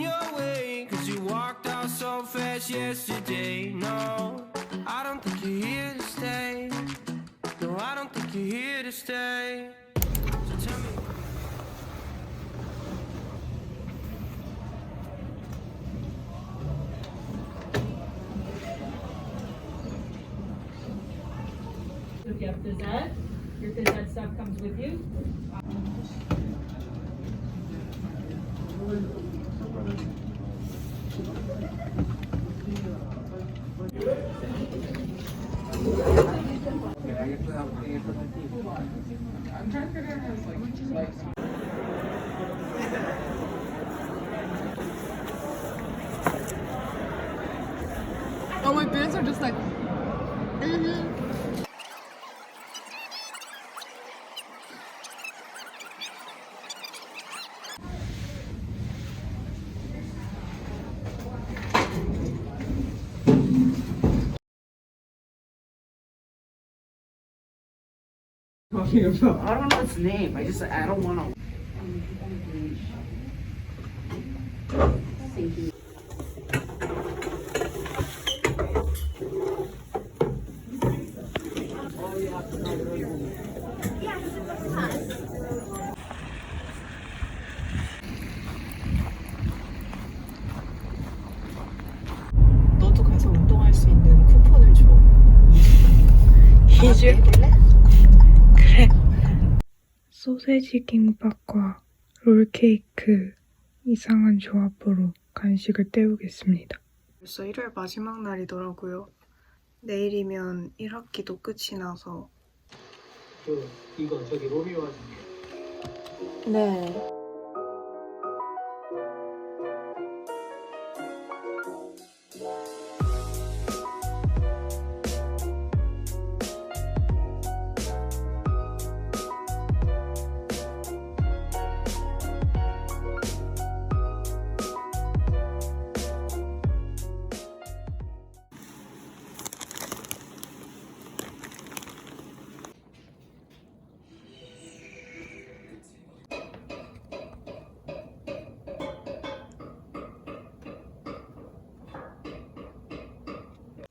your way. Cause you walked out so fast yesterday. No, I don't think you're here to stay. No, I don't think you're here to stay. So tell me. If you have phys your phys ed stuff comes with you. Oh, my beards are just like. I don't know its name. I just I don't want to. 소세지 김밥과 롤케이크 이상한 조합으로 간식을 때우겠습니다. 벌써 1월 마지막 날이더라고요. 내일이면 1학기도 끝이 나서 그 이거 저기 로미오와 줄리엣 네.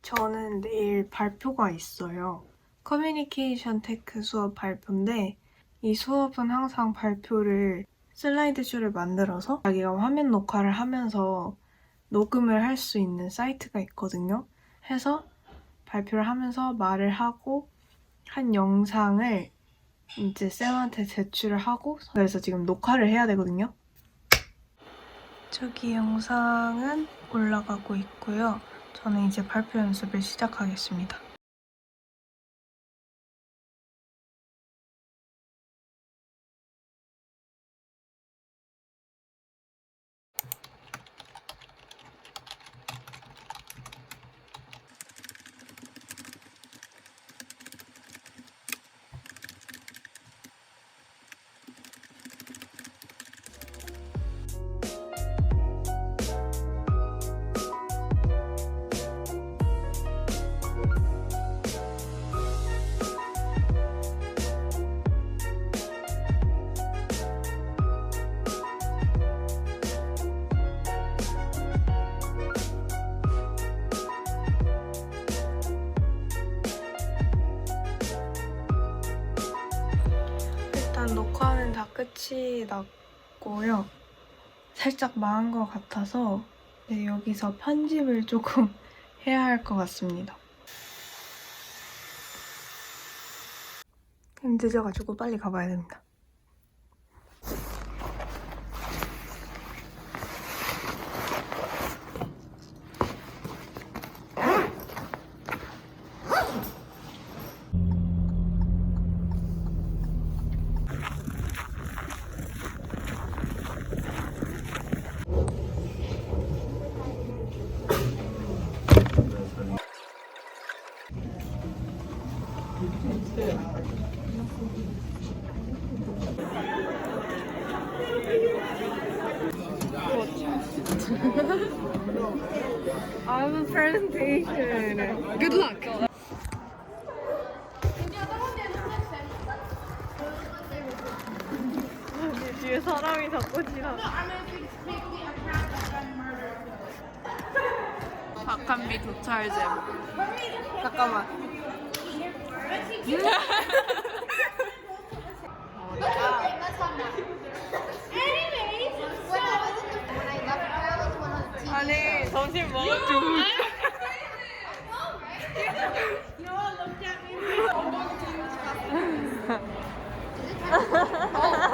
저는 내일 발표가 있어요. 커뮤니케이션 테크 수업 발표인데 이 수업은 항상 발표를 슬라이드쇼를 만들어서 자기가 화면 녹화를 하면서 녹음을 할 수 있는 사이트가 있거든요. 해서 발표를 하면서 말을 하고 한 영상을 이제 쌤한테 제출을 하고 그래서 지금 녹화를 해야 되거든요. 저기 영상은 올라가고 있고요. 저는 이제 발표 연습을 시작하겠습니다. 녹화는 다 끝이 났고요. 살짝 망한 것 같아서 네, 여기서 편집을 조금 해야 할 것 같습니다. 늦어가지고 빨리 가봐야 됩니다. 뒤에 사람이 자꾸 지나. 박한비 도찰잼. 잠깐만. 아니 점심 먹었죠.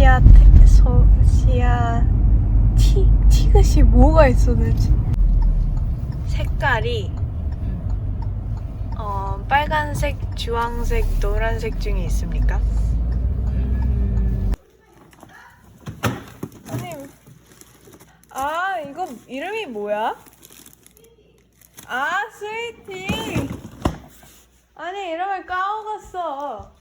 시아태? 소 시아 티 티그시 뭐가 도대체? 색깔이 어 빨간색, 주황색, 노란색 중에 있습니까? 아니 아 이거 이름이 뭐야? 아 스위티 아니 이름을 까먹었어.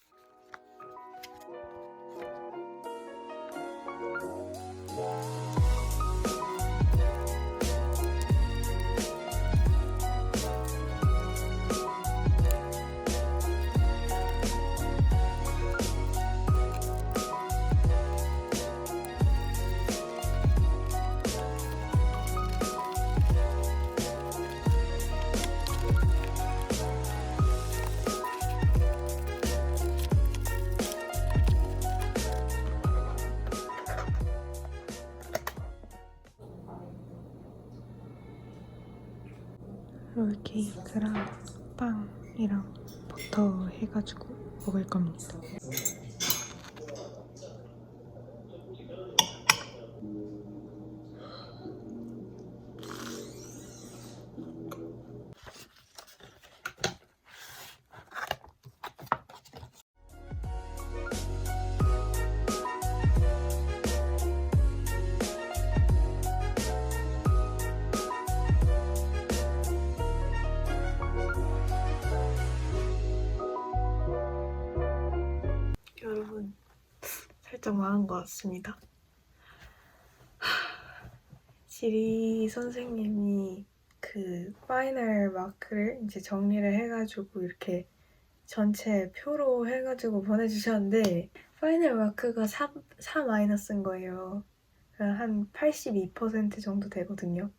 롤케이크랑 빵이랑 버터 해가지고 먹을 겁니다. 망한 것 같습니다. 하, 지리 선생님이 그 파이널 마크를 이제 정리를 해가지고 이렇게 전체 표로 해가지고 보내주셨는데 파이널 마크가 4, 4 마이너스인 거예요. 그러니까 한82% 정도 되거든요.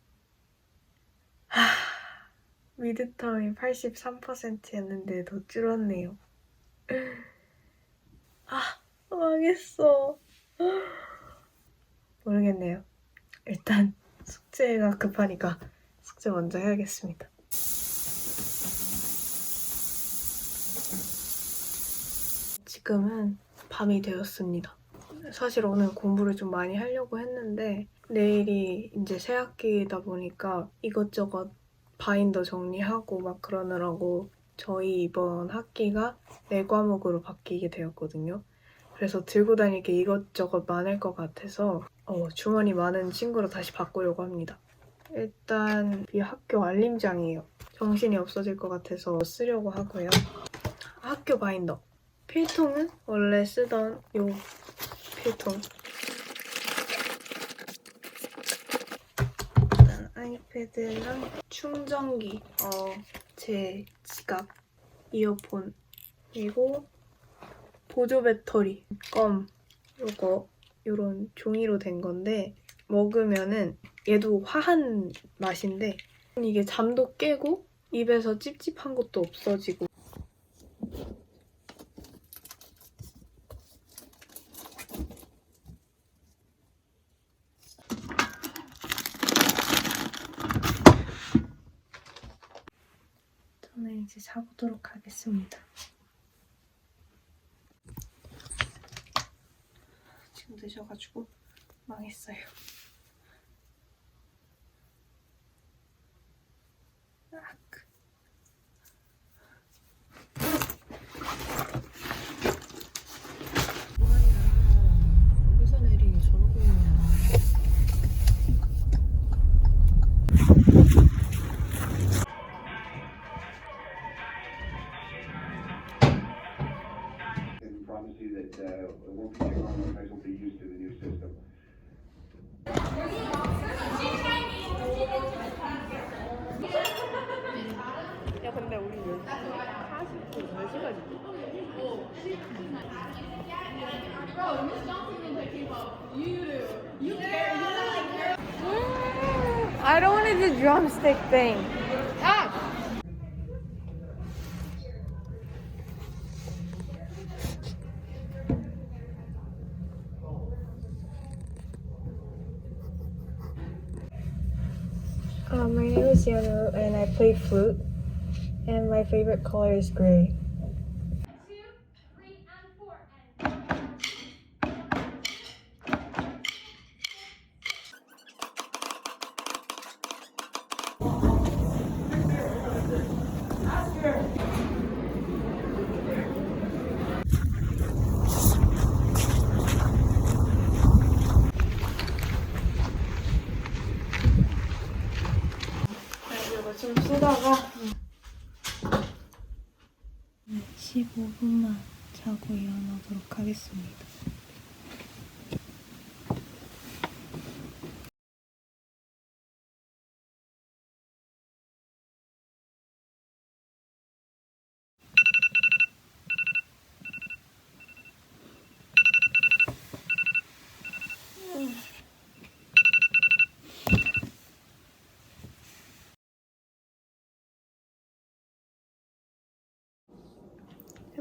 하, 미드텀이 83%였는데 더 줄었네요. 아, 망했어. 모르겠네요. 일단 숙제가 급하니까 숙제 먼저 해야겠습니다. 지금은 밤이 되었습니다. 사실 오늘 공부를 좀 많이 하려고 했는데 내일이 이제 새 학기다 보니까 이것저것 바인더 정리하고 막 그러느라고 저희 이번 학기가 네 과목으로 바뀌게 되었거든요. 그래서 들고 다닐 게 이것저것 많을 것 같아서 어, 주머니 많은 친구로 다시 바꾸려고 합니다. 일단 이 학교 알림장이에요. 정신이 없어질 것 같아서 쓰려고 하고요. 학교 바인더. 필통은 원래 쓰던 요 필통. 일단 아이패드랑 충전기, 어, 제 지갑, 이어폰, 그리고 보조 배터리, 껌, 요거 요런 종이로 된 건데 먹으면은 얘도 화한 맛인데 이게 잠도 깨고 입에서 찝찝한 것도 없어지고 저는 이제 자보도록 하겠습니다. 늦어가지고 망했어요. I don't want to do drumstick thing. Uh, my name is Yano and I play flute. And my favorite color is gray.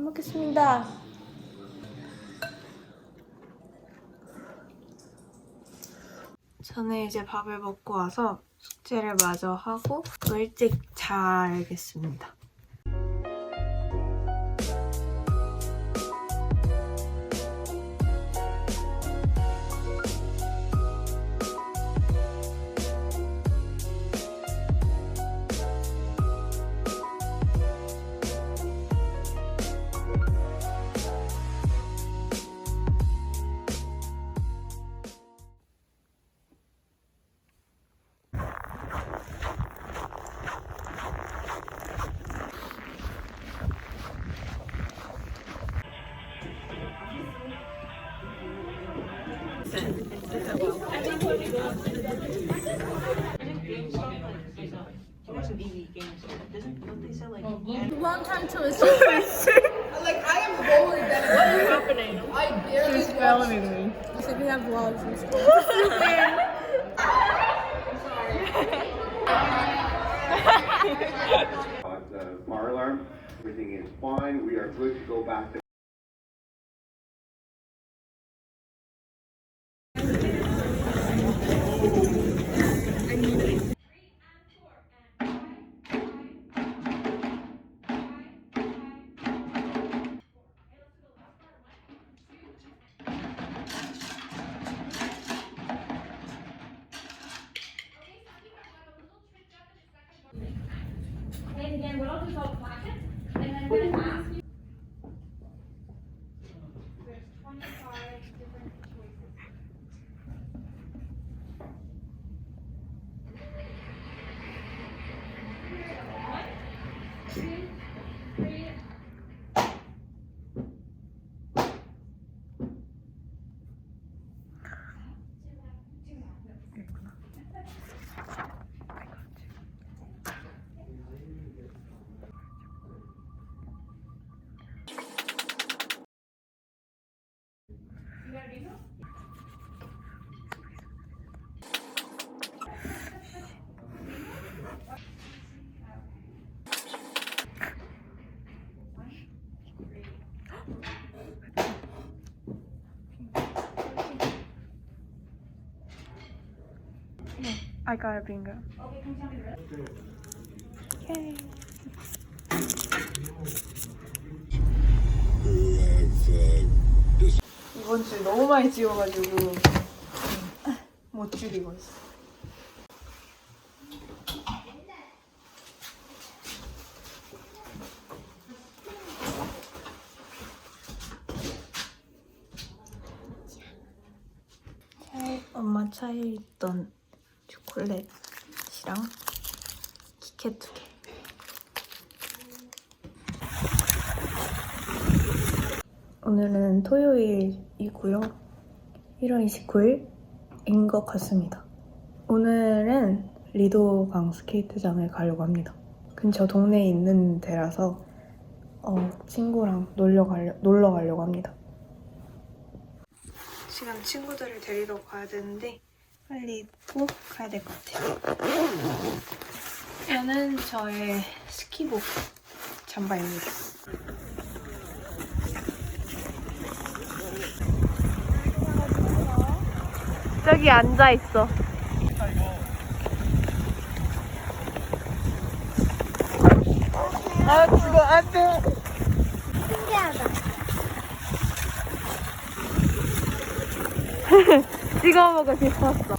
잘 먹겠습니다. 저는 이제 밥을 먹고 와서 숙제를 마저 하고 또 일찍 자야겠습니다. Long time to listen. like I am bored that what is happening. I barely spelling me. So we have vlogs and stuff. Uh, the fire alarm, everything is fine, we are good to go back to again, what I'll do is I'll it, I got a bingo. Yay. 이번 주에 너무 많이 찍어가지고 못 줄이고 있어. 엄마 차에 있던 초콜릿이랑 키캣 두 개. 오늘은 토요일이고요. 1월 29일인 것 같습니다. 오늘은 리도강 스케이트장을 가려고 합니다. 근처 동네에 있는 데라서 어, 친구랑 놀러, 가려, 놀러 가려고 합니다. 지금 친구들을 데리러 가야 되는데 빨리 입고 가야 될 것 같아요. 얘는 저의 스키복 잠바입니다. 저기 앉아 있어. 아 지금 안돼. 찍어 먹고 싶었어.